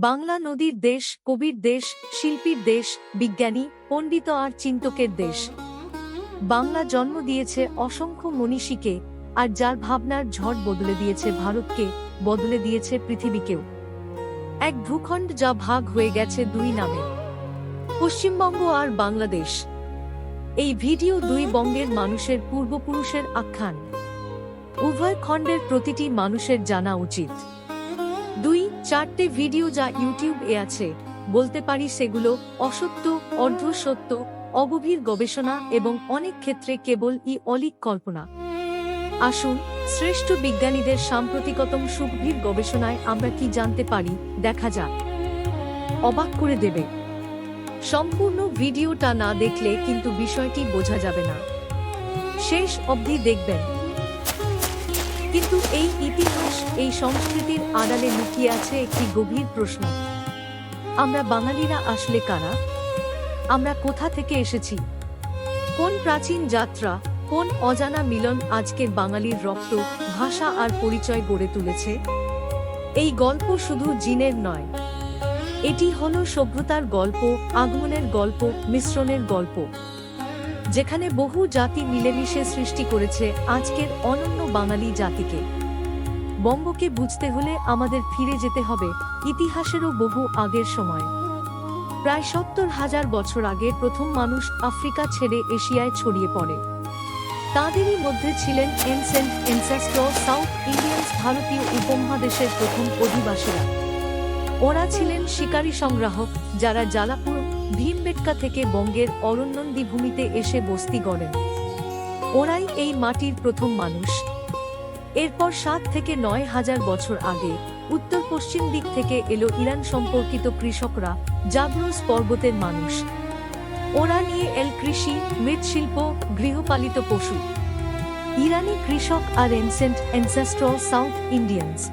বাংলা নদীর দেশ, কবির দেশ, শিল্পীর দেশ, বিজ্ঞানী, পণ্ডিত আর চিন্তকের দেশ। বাংলা জন্ম দিয়েছে অসংখ্য মনীষীকে, আর যার ভাবনার ঝড় বদলে দিয়েছে ভারতকে, বদলে দিয়েছে পৃথিবীকেও। এক ভূখণ্ড যা ভাগ হয়ে গেছে দুই নামে। পশ্চিমবঙ্গ আর বাংলাদেশ। এই ভিডিও দুই বঙ্গের মানুষের পূর্বপুরুষের আখ্যান। উভয় খণ্ডের প্রতিটি মানুষের জানা উচিত। দুই, চারটে ভিডিও যা ইউটিউব এ আছে। বলতে পারি সেগুলো অসত্য, অর্ধসত্য, অগভীর গবেষণা এবং অনেক ক্ষেত্রে কেবল ই অলিক কল্পনা। আসুন, শ্রেষ্ঠ বিজ্ঞানীদের সাম্প্রতিকতম সুগভীর গবেষণায় আমরা কি জানতে পারি, দেখা যাক। অবাক করে দেবে। সম্পূর্ণ ভিডিওটা না দেখলে কিন্তু বিষয়টি বোঝা যাবে না। শেষ অবধি দেখবেন। কিন্তু এই ইতিহাস, এই সংস্কৃতির আড়ালে লুকিয়ে আছে একটি গভীর প্রশ্ন। আমরা বাঙালিরা আসলে কারা? আমরা কোথা থেকে এসেছি? কোন প্রাচীন যাত্রা, কোন অজানা মিলন আজকের বাঙালির রক্ত, ভাষা আর পরিচয় গড়ে তুলেছে? এই গল্প শুধু জিনের নয়। এটি হলো সভ্যতার গল্প, আগমনের গল্প, মিশ্রণের গল্প। যেখানে বহু জাতি মিলেমিশে সৃষ্টি করেছে আজকের অনন্য বাঙালি জাতিকে। বঙ্গকে বুঝতে হলে আমাদের ফিরে যেতে হবে ইতিহাসেরও বহু আগের সময়। প্রায় সত্তর হাজার বছর আগে প্রথম মানুষ আফ্রিকা ছেড়ে এশিয়ায় ছড়িয়ে পড়ে। তাঁদেরই মধ্যে ছিলেন এনসেন্ট এনসেস্টর সাউথ ইন্ডিয়ান্স ভারতীয় উপমহাদেশের প্রথম অধিবাসীরা। ওরা ছিলেন শিকারী সংগ্রাহক যারা জালাপুর ভীমবেটকা থেকে বঙ্গের অরণ্যন্দী ভূমিতে এসে বস্তি গড়েন। ওরাই এই মাটির প্রথম মানুষ। এরপর সাত থেকে নয় হাজার বছর আগে উত্তর পশ্চিম দিক থেকে এলো ইরান সম্পর্কিত কৃষকরা জাগ্রোস পর্বতের মানুষ। ওরা নিয়ে এল কৃষি, মৃৎশিল্প, গৃহপালিত পশু। ইরানি কৃষক আর এনসেন্ট এনসেস্ট্রল সাউথ ইন্ডিয়ান্স।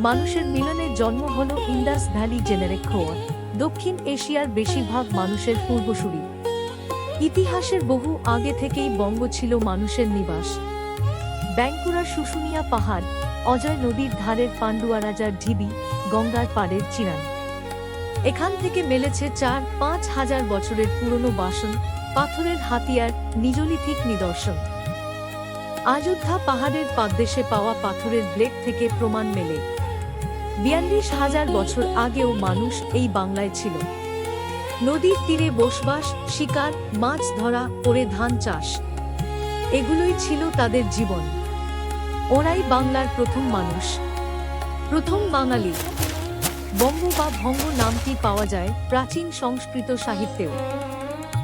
মানুষের মিলনের জন্ম হল ইন্ডাস ভ্যালি জেনেরিক খোয়ার। দক্ষিণ এশিয়ার বেশিরভাগ মানুষের পূর্বসূরি। ইতিহাসের বহু আগে থেকেই বঙ্গ ছিল মানুষের নিবাস। ব্যাঙ্কুরা শুশুনিয়া পাহাড়, অজয় নদীর ধারের পান্ডুয়া রাজার ঢিবি, গঙ্গার পাড়ের চিরান এখান থেকে মেলেছে চার পাঁচ হাজার বছরের পুরনো বাসন, পাথরের হাতিয়ার, নিজলিথিক নিদর্শন। অযোধ্যা পাহাড়ের পাদদেশে পাওয়া পাথরের ব্লেড থেকে প্রমাণ মেলে। বিয়াল্লিশ হাজার বছর আগেও মানুষ এই বাংলায় ছিল। নদীর তীরে বসবাস, শিকার, মাছ ধরা, করে ধান চাষ, এগুলোই ছিল তাদের জীবন। ওরাই বাংলার প্রথম মানুষ। প্রথম বাঙালি। বঙ্গ বা ভঙ্গ নামটি পাওয়া যায় প্রাচীন সংস্কৃত সাহিত্যেও।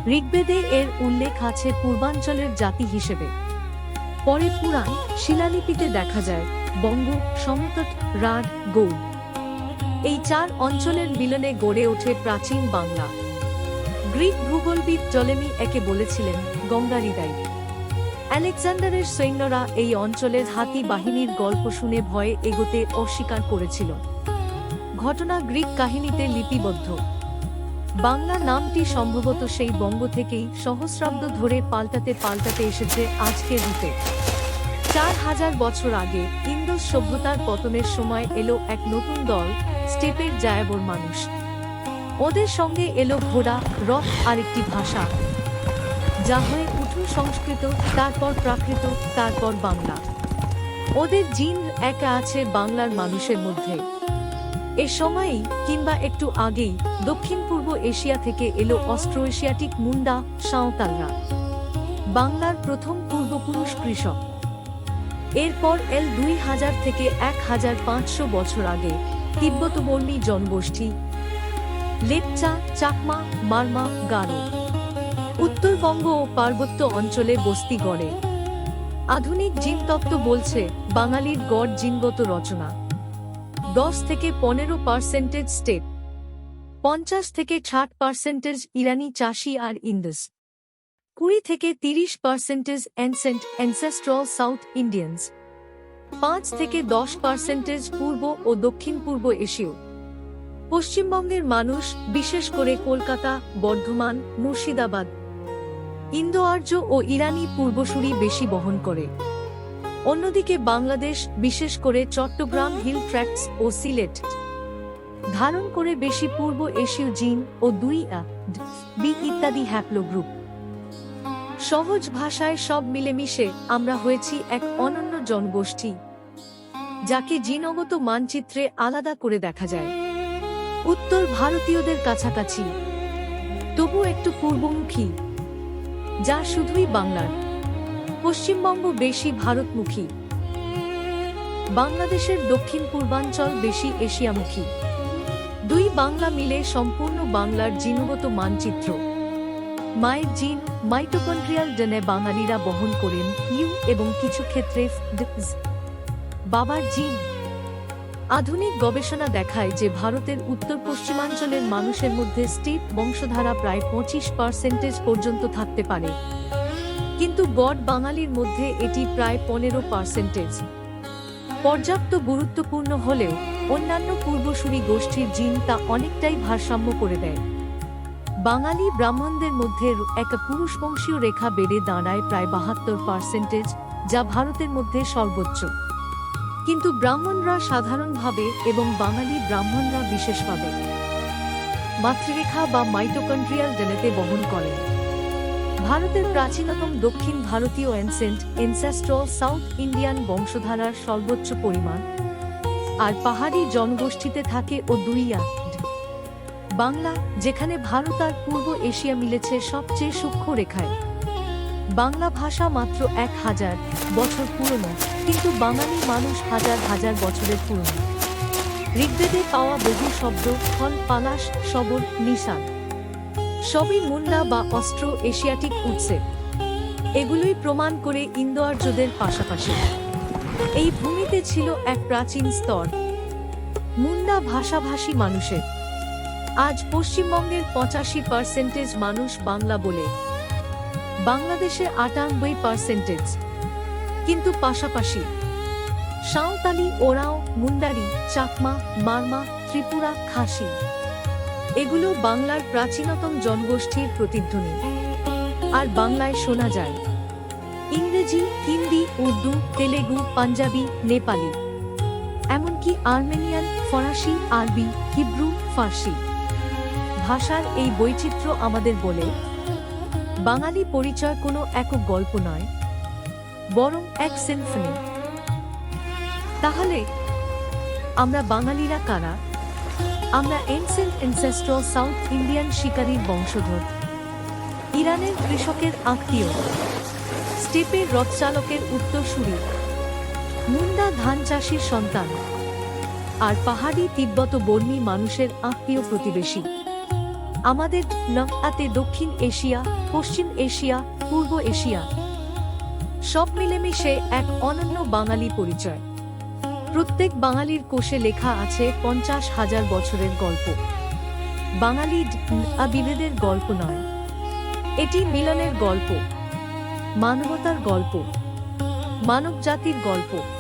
ঋগ্বেদে এর উল্লেখ আছে পূর্বাঞ্চলের জাতি হিসেবে। পরে পুরাণ, শিলালিপিতে দেখা যায় বঙ্গ, সমতট রাড গৌড়। এই চার অঞ্চলের মিলনে গড়ে ওঠে প্রাচীন বাংলা। গ্রিক ভূগোলবিদ জলেমি একে বলেছিলেন গঙ্গারিদাই আলেকজান্ডারের সৈন্যরা এই অঞ্চলের হাতি বাহিনীর গল্প শুনে ভয়ে এগোতে অস্বীকার করেছিল। ঘটনা গ্রিক কাহিনীতে লিপিবদ্ধ। বাংলা নামটি সম্ভবত সেই বঙ্গ থেকেই সহস্রাব্দ ধরে পাল্টাতে পাল্টাতে এসেছে আজকের রূপে। চার হাজার বছর আগে ইন্দোস সভ্যতার পতনের সময় এলো এক নতুন দল, স্টেপের জায়াবর মানুষ। ওদের সঙ্গে এলো ঘোড়া, রথ আর একটি ভাষা। যা হয়ে উঠু সংস্কৃত, তারপর প্রাকৃত, তারপর বাংলা। ওদের জিন একা আছে বাংলার মানুষের মধ্যে। এ সময়ই কিংবা একটু আগেই দক্ষিণ পূর্ব এশিয়া থেকে এলো অস্ট্রো এশিয়াটিক মুন্ডা, সাঁওতালরা। বাংলার প্রথম পূর্বপুরুষ কৃষক। এরপর এল দুই হাজার থেকে এক হাজার পাঁচশো বছর আগে তিব্বতবর্মী জনগোষ্ঠী লেপচা, চাকমা, মারমা, গারো উত্তরবঙ্গ ও পার্বত্য অঞ্চলে বস্তি গড়ে। আধুনিক জিনতত্ত্ব বলছে বাঙালির গড় জিনগত রচনা। দশ থেকে পনেরো পার্সেন্টেজ স্টেপ পঞ্চাশ থেকে ষাট পার্সেন্টেজ ইরানি চাষি আর ইন্দাস। কুড়ি থেকে তিরিশ percentage ancient ancestral South Indians পাঁচ থেকে দশ পার্সেন্টেজ পূর্ব ও দক্ষিণ পূর্ব এশীয়। পশ্চিমবঙ্গের মানুষ, বিশেষ করে কলকাতা, বর্ধমান, মুর্শিদাবাদ ইন্দো আর্য ও ইরানি পূর্বসূরি বেশি বহন করে। অন্যদিকে বাংলাদেশ, বিশেষ করে চট্টগ্রাম হিল ট্র্যাক্টস ও সিলেট, ধারণ করে বেশি পূর্ব এশীয় জিন ও দুই আ বি ইত্যাদি হ্যাপ্লোগ্রুপ সহজ ভাষায় সব মিলেমিশে আমরা হয়েছি এক অনন্য জনগোষ্ঠী, যাকে জিনগত মানচিত্রে আলাদা করে দেখা যায়। উত্তর ভারতীয়দের কাছাকাছি, তবু একটু পূর্বমুখী, যা শুধুই বাংলার। পশ্চিমবঙ্গ বেশি ভারতমুখী, বাংলাদেশের দক্ষিণ পূর্বাঞ্চল বেশি এশিয়ামুখী। দুই বাংলা মিলে সম্পূর্ণ বাংলার জিনগত মানচিত্র। মায়ের জিন মাইটোকন্ড্রিয়াল ডেনে বাঙালিরা বহন করেন ইউ এবং কিছু ক্ষেত্রে বাবার জিন। আধুনিক গবেষণা দেখায় যে ভারতের উত্তর পশ্চিমাঞ্চলের মানুষের মধ্যে স্টেট বংশধারা প্রায় পঁচিশ পার্সেন্টেজ পর্যন্ত থাকতে পারে। কিন্তু গড বাঙালির মধ্যে এটি প্রায় পনেরো পার্সেন্টেজ। পর্যাপ্ত গুরুত্বপূর্ণ হলেও অন্যান্য পূর্বসূরি গোষ্ঠীর জিন তা অনেকটাই ভারসাম্য করে দেয়। বাঙালি ব্রাহ্মণদের মধ্যে এক পুরুষবংশীয় রেখা বেড়ে দাঁড়ায় প্রায় বাহাত্তর পার্সেন্টেজ যা ভারতের মধ্যে সর্বোচ্চ। কিন্তু ব্রাহ্মণরা সাধারণভাবে এবং বাঙালি ব্রাহ্মণরা বিশেষভাবে মাতৃরেখা বা মাইটোকন্ড্রিয়াল ডেনেতে বহন করেন। ভারতের প্রাচীনতম দক্ষিণ ভারতীয় এনসেন্ট এনসেস্ট্রল সাউথ ইন্ডিয়ান বংশধারার সর্বোচ্চ পরিমাণ। আর পাহাড়ি জনগোষ্ঠীতে থাকে ও দুইয়া বাংলা, যেখানে ভারত আর পূর্ব এশিয়া মিলেছে সবচেয়ে সূক্ষ্ম রেখায়। বাংলা ভাষা মাত্র এক হাজার বছর পুরনো, কিন্তু বাঙালি মানুষ হাজার হাজার বছরের পুরনো। ঋগ্বেদে পাওয়া বহু শব্দ, ফল, পালাশ সবর নিষাদ সবই মুন্ডা বা অস্ট্রো এশিয়াটিক উৎসে। এগুলোই প্রমাণ করে ইন্দো আর্যদের পাশাপাশি। এই ভূমিতে ছিল এক প্রাচীন স্তর। মুন্ডা ভাষাভাষী মানুষের। আজ পশ্চিমবঙ্গের পঁচাশি পার্সেন্টেজ মানুষ বাংলা বলে। বাংলাদেশে আটানব্বই পার্সেন্টেজ কিন্তু পাশাপাশি সাঁওতালি, ওরাও, মুন্ডারি, চাকমা, মারমা, ত্রিপুরা, খাসি, এগুলো বাংলার প্রাচীনতম জনগোষ্ঠীর প্রতিধ্বনি। আর বাংলায় শোনা যায়, ইংরেজি, হিন্দি, উর্দু, তেলেগু, পাঞ্জাবি, নেপালি, এমনকি আর্মেনিয়ান, ফরাসি, আরবি, হিব্রু, ফার্সি। ভাষার এই বৈচিত্র্য আমাদের বলে। বাঙালি পরিচয় কোনো একক গল্প নয়, বরং এক সিম্ফনি তাহলে, আমরা বাঙালিরা কারা? আমরা এনসেন্ট এনসেস্ট্রাল সাউথ ইন্ডিয়ান শিকারীর বংশধর। ইরানের কৃষকের আত্মীয়। স্টেপের রথচালকের উত্তরসূরি। মুন্ডা ধান চাষির সন্তান। আর পাহাড়ি তিব্বত বর্মী মানুষের আত্মীয় প্রতিবেশী। আমাদের নকাতে দক্ষিণ এশিয়া, পশ্চিম এশিয়া, পূর্ব এশিয়া। সব মিলেমিশে এক অনন্য বাঙালি পরিচয়। প্রত্যেক বাঙালির কোষে লেখা আছে পঞ্চাশ হাজার বছরের গল্প। বাঙালি বিভেদের গল্প নয়। এটি মিলনের গল্প, মানবতার গল্প মানব জাতির গল্প।